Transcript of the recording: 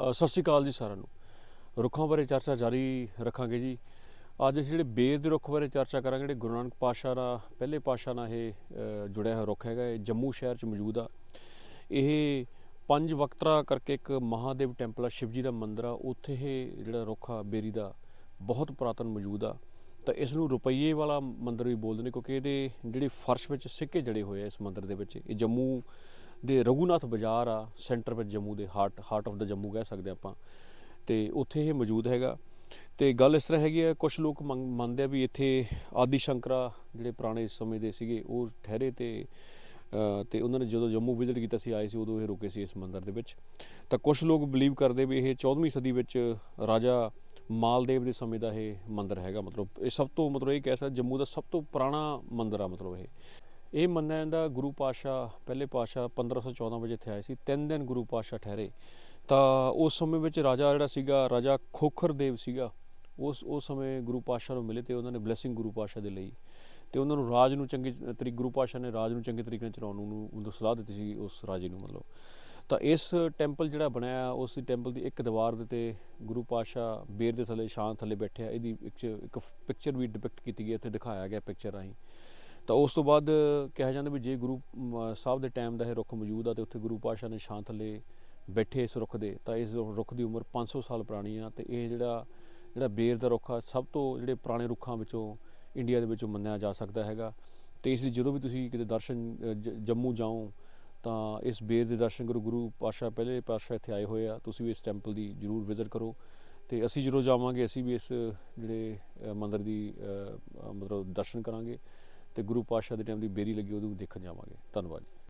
ਸਤਿ ਸ਼੍ਰੀ ਅਕਾਲ ਜੀ ਸਾਰਿਆਂ ਨੂੰ। ਰੁੱਖਾਂ ਬਾਰੇ ਚਰਚਾ ਜਾਰੀ ਰੱਖਾਂਗੇ ਜੀ। ਅੱਜ ਅਸੀਂ ਜਿਹੜੇ ਬੇਰ ਦੇ ਰੁੱਖ ਬਾਰੇ ਚਰਚਾ ਕਰਾਂਗੇ, ਜਿਹੜੇ ਗੁਰੂ ਨਾਨਕ ਪਾਤਸ਼ਾਹ ਨਾਲ ਪਹਿਲੇ ਪਾਤਸ਼ਾਹ ਨਾਲ ਇਹ ਜੁੜਿਆ ਹੋਇਆ ਰੁੱਖ ਹੈਗਾ, ਇਹ ਜੰਮੂ ਸ਼ਹਿਰ 'ਚ ਮੌਜੂਦ ਆ। ਇਹ ਪੰਜ ਵਕਤਰਾ ਕਰਕੇ ਇੱਕ ਮਹਾਦੇਵ ਟੈਂਪਲ ਆ, ਸ਼ਿਵਜੀ ਦਾ ਮੰਦਿਰ ਆ। ਉੱਥੇ ਇਹ ਜਿਹੜਾ ਰੁੱਖ ਆ, ਬੇਰੀ ਦਾ, ਬਹੁਤ ਪੁਰਾਤਨ ਮੌਜੂਦ ਆ। ਤਾਂ ਇਸ ਨੂੰ ਰੁਪਈਏ ਵਾਲਾ ਮੰਦਿਰ ਵੀ ਬੋਲਦੇ ਨੇ, ਕਿਉਂਕਿ ਇਹਦੇ ਜਿਹੜੇ ਫਰਸ਼ ਵਿੱਚ ਸਿੱਕੇ ਜੜੇ ਹੋਏ ਆ ਇਸ ਮੰਦਿਰ ਦੇ ਵਿੱਚ। ਇਹ ਜੰਮੂ ਦੇ ਰਘੂਨਾਥ ਬਾਜ਼ਾਰ ਆ ਸੈਂਟਰ ਵਿੱਚ ਜੰਮੂ ਦੇ ਹਾਰਟ ਹਾਰਟ ਆਫ ਦਾ ਜੰਮੂ ਕਹਿ ਸਕਦੇ ਆਪਾਂ। ਤੇ ਉੱਥੇ ਇਹ ਮੌਜੂਦ ਹੈਗਾ। ਤੇ ਗੱਲ ਇਸ ਤਰ੍ਹਾਂ ਹੈਗੀ ਆ ਕੁਝ ਲੋਕ ਮੰਨ- ਮੰਨਦੇ ਆ ਵੀ ਇੱਥੇ ਆਦਿ ਸ਼ੰਕਰਾ ਜਿਹੜੇ ਪੁਰਾਣੇ ਸਮੇਂ ਦੇ ਸੀਗੇ ਉਹ ਠਹਿਰੇ ਤੇ ਅ, ਤੇ ਉਹਨਾਂ ਨੇ ਜਦੋਂ ਜੰਮੂ ਵਿਜ਼ਿਟ ਕੀਤਾ ਸੀ ਆਏ ਸੀ ਉਦੋਂ ਇਹ ਰੁਕੇ ਸੀ ਇਸ ਮੰਦਿਰ ਦੇ ਵਿੱਚ। ਤਾਂ ਕੁਝ ਲੋਕ ਬਲੀਵ ਕਰਦੇ ਵੀ ਇਹ 14ਵੀਂ ਸਦੀ ਵਿੱਚ ਰਾਜਾ ਮਾਲਦੇਵ ਦੇ ਸਮੇਂ ਦਾ ਇਹ ਮੰਦਿਰ ਹੈਗਾ। ਮਤਲਬ ਇਹ ਸਭ ਤੋਂ ਮਤਲਬ ਇਹ ਕਹਿ ਸਕਦਾ ਜੰਮੂ ਦਾ ਸਭ ਤੋਂ ਪੁਰਾਣਾ ਮੰਦਿਰ ਆ ਮਤਲਬ ਇਹ। ਇਹ ਮੰਨਿਆ ਜਾਂਦਾ ਗੁਰੂ ਪਾਤਸ਼ਾਹ, ਪਹਿਲੇ ਪਾਤਸ਼ਾਹ 1514 ਵਜੇ ਇੱਥੇ ਆਏ ਸੀ, ਤਿੰਨ ਦਿਨ ਗੁਰੂ ਪਾਤਸ਼ਾਹ ਠਹਿਰੇ। ਤਾਂ ਉਸ ਸਮੇਂ ਵਿੱਚ ਰਾਜਾ ਜਿਹੜਾ ਸੀਗਾ, ਰਾਜਾ ਖੋਖਰ ਦੇਵ ਸੀਗਾ, ਉਸ ਉਸ ਸਮੇਂ ਗੁਰੂ ਪਾਤਸ਼ਾਹ ਨੂੰ ਮਿਲੇ ਤੇ ਉਹਨਾਂ ਨੇ ਬਲੇਸਿੰਗ ਗੁਰੂ ਪਾਤਸ਼ਾਹ ਦੇ ਲਈ। ਤੇ ਉਹਨਾਂ ਨੂੰ ਰਾਜ ਨੂੰ ਚੰਗੀ ਤਰੀਕੇ ਗੁਰੂ ਪਾਤਸ਼ਾਹ ਨੇ ਰਾਜ ਨੂੰ ਚੰਗੇ ਤਰੀਕੇ ਨਾਲ ਚਲਾਉਣ ਨੂੰ ਉਹਨੂੰ ਸਲਾਹ ਦਿੱਤੀ ਸੀ ਉਸ ਰਾਜੇ ਨੂੰ ਮਤਲਬ। ਤਾਂ ਇਸ ਟੈਂਪਲ ਜਿਹੜਾ ਬਣਿਆ, ਉਸ ਟੈਂਪਲ ਦੀ ਇੱਕ ਦੀਵਾਰ ਦੇ ਤੇ ਗੁਰੂ ਪਾਤਸ਼ਾਹ ਬੇਰ ਦੇ ਥੱਲੇ, ਛਾਂ ਥੱਲੇ ਬੈਠਿਆ। ਇਹਦੀ ਇੱਕ ਇੱਕ ਪਿਕਚਰ ਵੀ ਡਿਪਿਕਟ ਕੀਤੀ ਗਈ, ਇੱਥੇ ਦਿਖਾਇਆ ਗਿਆ ਪਿਕਚਰ ਰਾਹੀਂ। ਤਾਂ ਉਸ ਤੋਂ ਬਾਅਦ ਕਿਹਾ ਜਾਂਦਾ ਵੀ ਜੇ ਗੁਰੂ ਮ, ਸਾਹਿਬ ਦੇ ਟਾਈਮ ਦਾ ਇਹ ਰੁੱਖ ਮੌਜੂਦ ਆ ਤੇ ਉੱਥੇ ਗੁਰੂ ਪਾਤਸ਼ਾਹ ਨੇ ਛਾਂ ਥੱਲੇ ਬੈਠੇ ਇਸ ਰੁੱਖ ਦੇ ਤਾਂ ਇਸ ਰੁੱਖ ਦੀ ਉਮਰ 500 ਸਾਲ ਪੁਰਾਣੀ ਆ ਤੇ ਇਹ ਜਿਹੜਾ ਜਿਹੜਾ ਬੇਰ ਦਾ ਰੁੱਖ ਆ ਸਭ ਤੋਂ ਜਿਹੜੇ ਪੁਰਾਣੇ ਰੁੱਖਾਂ ਵਿੱਚੋਂ ਇੰਡੀਆ ਦੇ ਵਿੱਚੋਂ ਮੰਨਿਆ ਜਾ ਸਕਦਾ ਹੈਗਾ। ਤੇ ਇਸ ਲਈ ਜਦੋਂ ਵੀ ਤੁਸੀਂ ਕਿਤੇ ਦਰਸ਼ਨ ਜ- ਜੰਮੂ ਜਾਓ ਤਾਂ ਇਸ ਬੇਰ ਦੇ ਦਰਸ਼ਨ ਗੁਰੂ ਗੁਰੂ ਪਾਤਸ਼ਾਹ ਪਹਿਲੇ ਪਾਤਸ਼ਾਹ ਇੱਥੇ ਆਏ ਹੋਏ ਆ ਤੁਸੀਂ ਵੀ ਇਸ ਟੈਂਪਲ ਦੀ ਜਰੂਰ ਵਿਜ਼ਿਟ ਕਰੋ। ਤੇ ਅਸੀਂ ਜਦੋਂ ਜਾਵਾਂਗੇ ਅਸੀਂ ਵੀ ਇਸ ਜਿਹੜੇ ਮੰਦਰ ਦੀ ਮਤਲਬ ਦਰਸ਼ਨ ਕਰਾਂਗੇ। ਤੇ ਗੁਰੂ ਪਾਤਸ਼ਾਹ ਦੇ ਟਾਈਮ ਦੀ ਬੇਰੀ ਲੱਗੀ ਉਹਨੂੰ ਵੀ ਦੇਖਣ ਜਾਵਾਂਗੇ। ਧੰਨਵਾਦ ਜੀ।